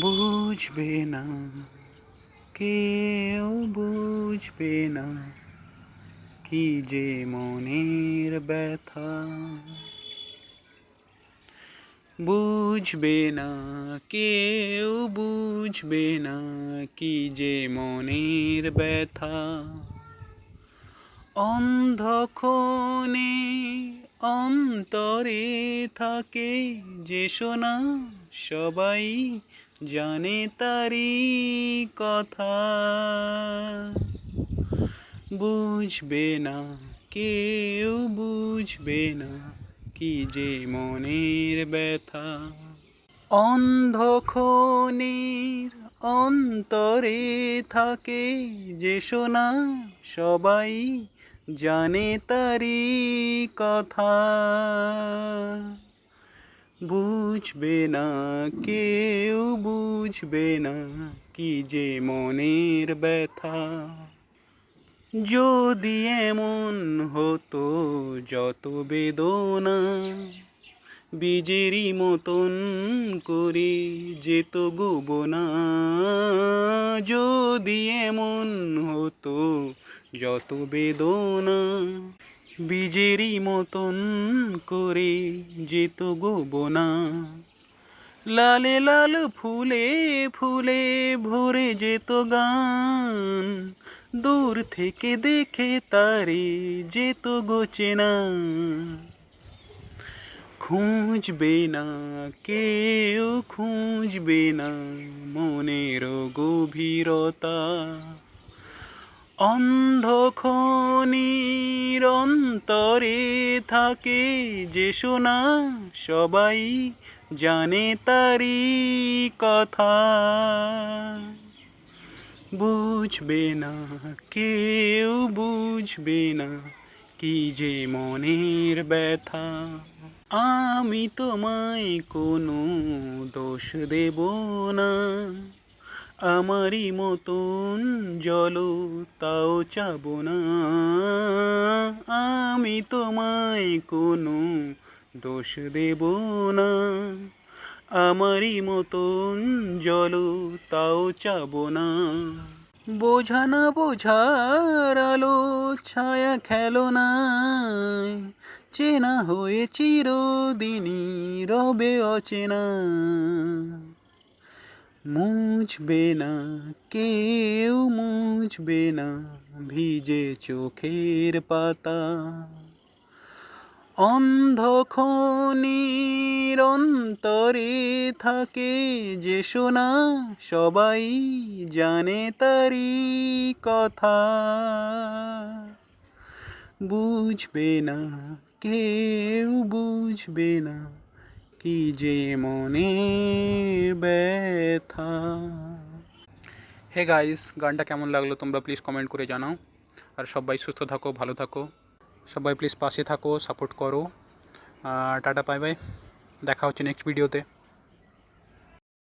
বুঝবে না, কেউ বুঝবে না কি যে মনের ব্যথা। বুঝবে না, কেউ বুঝবে না কি যে মনের ব্যথা। অন্ধক্ষণে অন্তরে থাকে যে শোনা সবাই জানে তারি কথা। বুঝবে না, কেউ বুঝবে না কি যে মনের ব্যথা। অন্ধক্ষণের অন্তরে থাকে যে শোনা সবাই জানে তারি কথা। বুঝবে না, কেউ বুঝবে না কি যে মনের ব্যথা। যদি এমন হতো যত বেদনা, বীজেরই মতন করে যেত গোবনা। যদি এমন হতো যত বেদনা বীজেরই মতন করে যেত গোবনা লালে লাল ফুলে ফুলে ভরে যেত গান। দূর থেকে দেখে তারে যেত গোচেনা খুঁজবে না, কেউ খুঁজবে না মনের গভীরতা। অন্ধক্ষণির অন্তরে থাকে যে শোনা সবাই জানে তারি কথা। বুঝবে না, কেউ বুঝবে না কি যে মনের ব্যথা। আমি তোমায় কোনো দোষ দেব না। আমারই মতন জল তাও চাব না। আমি তোমায় কোনো দোষ দেব না। আমারই মতন জল তাও চাব না। বোঝা না বোঝার আলো ছায়া খেলো না। চেনা হয়ে চিরদিনই রবে অচেনা। মুছবে না, কেউ মুছবে না, ভিজে চোখের পাতা। অন্ধক্ষণির অন্তরে থাকে যে শোনা সবাই জানে তারি কথা। বুঝবে না, কেউ বুঝবে না কি যে মনে ব্যথা হে গাইস গানটা কেমন লাগল তোমরা প্লিজ কমেন্ট করে জানাও আর সবাই সুস্থ থাকো ভালো থাকো সবাই প্লিজ পাশে থাকো সাপোর্ট করো টাটা বাই বাই দেখা হচ্ছে নেক্সট ভিডিওতে